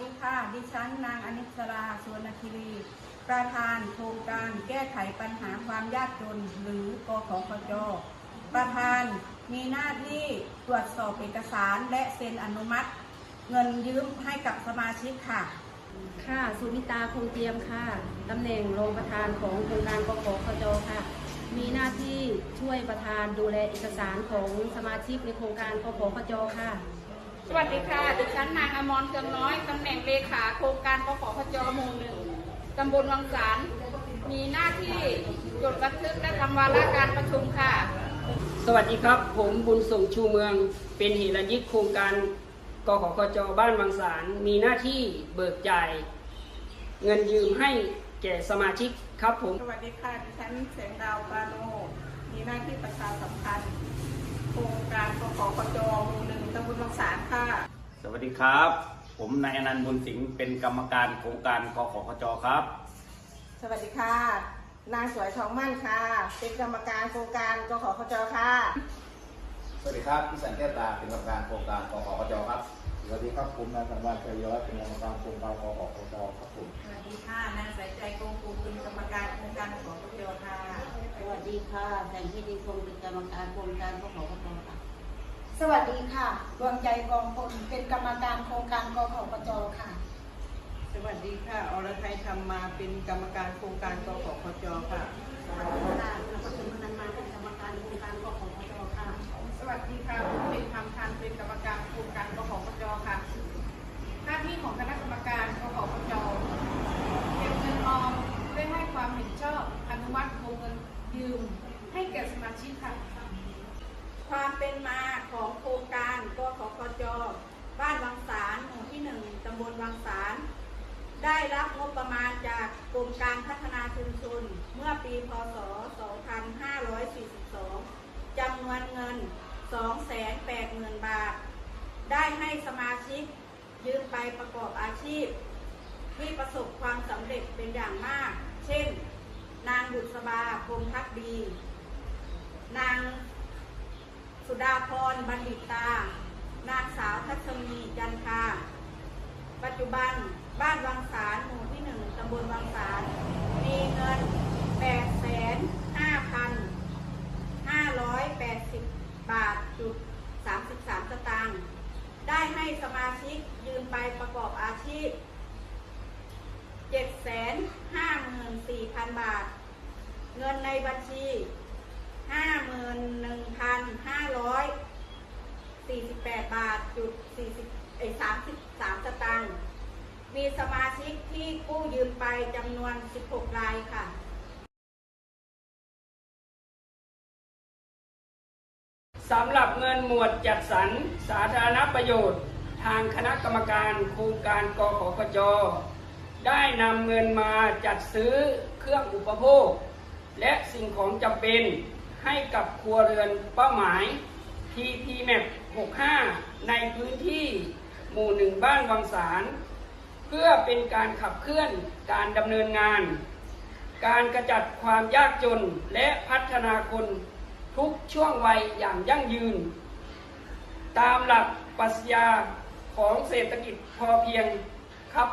ดีค่ะ ดิฉันนางอนิสราสวนคิรี ประธานโครงการแก้ไขปัญหาความยากจน หรือกขคจประธานมีหน้าที่ตรวจสอบเอกสารและเซ็นอนุมัติ เงินยืมให้กับสมาชิกค่ะ ค่ะ สุนิตาคงเตรียมค่ะ ตำแหน่งรองประธานของโครงการกขคจค่ะ มีหน้าที่ช่วยประธานดูแลเอกสารของสมาชิกในโครงการกขคจค่ะ สวัสดีค่ะ ดิฉันนางอมรเกืองน้อย ตำแหน่งเลขาโครงการกขพจหมู่หนึ่งตำบลวังสาร มีหน้าที่จดบันทึกและทำวาระการประชุมค่ะ สวัสดีครับ ผมบุญส่งชูเมือง เป็นเหรัญยิกโครงการกขคจบ้านบางสาร มีหน้าที่เบิกจ่าย เงินยืมให้แก่สมาชิกครับผม สวัสดีค่ะ ดิฉันแสงดาวปาโนมีหน้าที่ประชาสัมพันธ์โครงการกขคจ สารค่ะ สวัสดีครับ ผมนายอนันต์บุญสิงห์เป็นกรรมการโครงการกขคจครับ สวัสดีค่ะ นางสวยทองมั่นค่ะ เป็นกรรมการโครงการกขคจค่ะ สวัสดีครับพี่สันแก้วตาเป็นกรรมการโครงการกขคจครับ สวัสดีครับผมนายสังวานชัยยศเป็นกรรมการโครงการกออกจครับผม สวัสดีค่ะ นางสายใจกงกูเป็นกรรมการโครงการกขคจค่ะ สวัสดีค่ะแสงที่ดีคงเป็นกรรมการโครงการกขอพค่ะ สวัสดีค่ะดวงใจกองพลเป็นกรรมการโครงการกขปจค่ะ สวัสดีค่ะอรไทยทำมาเป็นกรรมการโครงการกขปจค่ะสวัสดีค่ะนภัสมนันมาเป็นกรรมการโครงการกขปจค่ะ สวัสดีค่ะผมเป็นคำทันเป็นกรรมการโครงการกขพจค่ะ หน้าที่ของคณะกรรมการกขพจเก็บเงินออมเพื่อให้ความเห็นชอบอนุมัติวงเงินยืมให้แก่สมาชิกค่ะ ความ เป็นมาของโครงการกขคจบ้านวังสารหมู่ที่หนึ่งตำบลวังสาร ได้รับงบประมาณจากกรมการพัฒนาชุมชนเมื่อปีพศ 2542 จำนวนเงิน 280,000 บาท ได้ให้สมาชิกยืมไปประกอบอาชีพ ที่ประสบความสำเร็จเป็นอย่างมาก เช่น นางบุษบาพรหมพักดี นาง ดาพรบัณฑิตา นางสาวทัศนีจันทาปัจจุบันบ้านวังสารหมู่ที่หนึ่งตำบลวังสาร มีเงิน8 5 5 8 0บาทจุด33สตางค์ได้ให้สมาชิกยืมไปประกอบอาชีพ754,000บาท เงินในบัญชี ห้าหมื่นหนึ่งพันห้าร้อยสี่สิบแปดบาทจุดสี่สิบเอ้สามสิบสามสตางค์ มีสมาชิกที่กู้ยืมไปจำนวนสิบหกรายค่ะ สำหรับเงินหมวดจัดสรรสาธารณประโยชน์ ทางคณะกรรมการโครงการกขคจได้นำเงินมาจัดซื้อเครื่องอุปโภค และสิ่งของจำเป็นให้กับครัวเรือนเป้าหมาย TP MAP 65 ในพื้นที่หมู่หนึ่งบ้านวังสาร เพื่อเป็นการขับเคลื่อนการดำเนินงาน การกระจัดความยากจนและพัฒนาคนทุกช่วงวัยอย่างยั่งยืน ตามหลักปรัชญาของเศรษฐกิจพอเพียงครับ